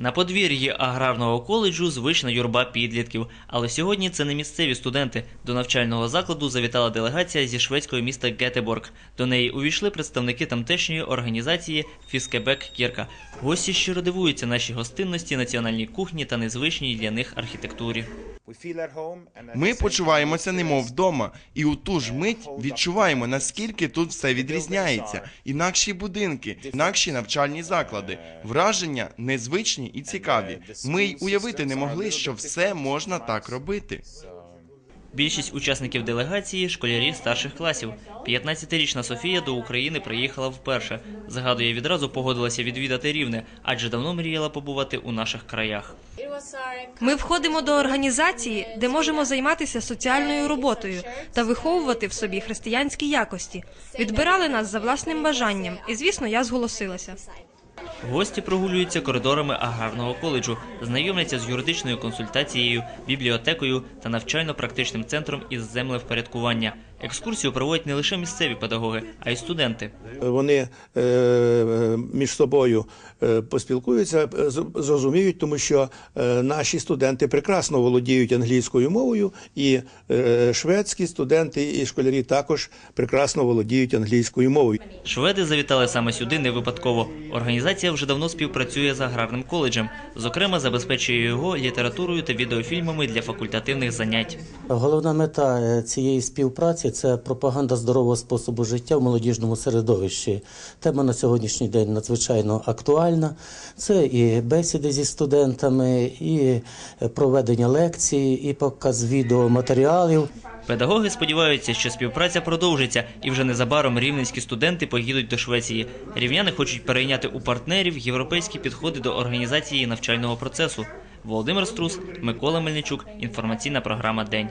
На подвір'ї аграрного коледжу звична юрба підлітків. Але сьогодні це не місцеві студенти. До навчального закладу завітала делегація зі шведського міста Гетеборг. До неї увійшли представники тамтешньої організації Фіскебек Кірка. Гості щиро дивуються нашій гостинності, національній кухні та незвичній для них архітектурі. Ми почуваємося немов вдома, і у ту ж мить відчуваємо, наскільки тут все відрізняється. Інакші будинки, інакші навчальні заклади, враження незвичні і цікаві. Ми й уявити не могли, що все можна так робити. Більшість учасників делегації школярі старших класів. 15-річна Софія до України приїхала вперше. Згадує, відразу погодилася відвідати рівне, адже давно мріяла побувати у наших краях. Ми входимо до організації, де можемо займатися соціальною роботою та виховувати в собі християнські якості. Відбирали нас за власним бажанням, і звісно, я зголосилася. Гості прогулюються коридорами аграрного коледжу, знайомляться з юридичною консультацією, бібліотекою та навчально-практичним центром із землевпорядкування. Екскурсію проводять не лише місцеві педагоги, а й студенти. Вони е, між собою е, поспілкуються, е, з- зрозуміють, тому що е, наші студенти прекрасно володіють англійською мовою, і е, шведські студенти і школярі також прекрасно володіють англійською мовою. Шведи завітали саме сюди не випадково. Організація вже давно співпрацює з аграрним коледжем. Зокрема, забезпечує його літературою та відеофільмами для факультативних занять. Головна мета е, цієї співпраці це пропаганда здорового способу життя в молодіжному середовищі. Тема на сьогоднішній день надзвичайно актуальна. Це і бесіди зі студентами, і проведення лекцій, і показ відеоматеріалів. Педагоги сподіваються, що співпраця продовжиться, і вже незабаром рівненські студенти поїдуть до Швеції. Рівняни хочуть перейняти у партнерів європейські підходи до організації навчального процесу. Володимир Струс, Микола Мельничук. Інформаційна програма День.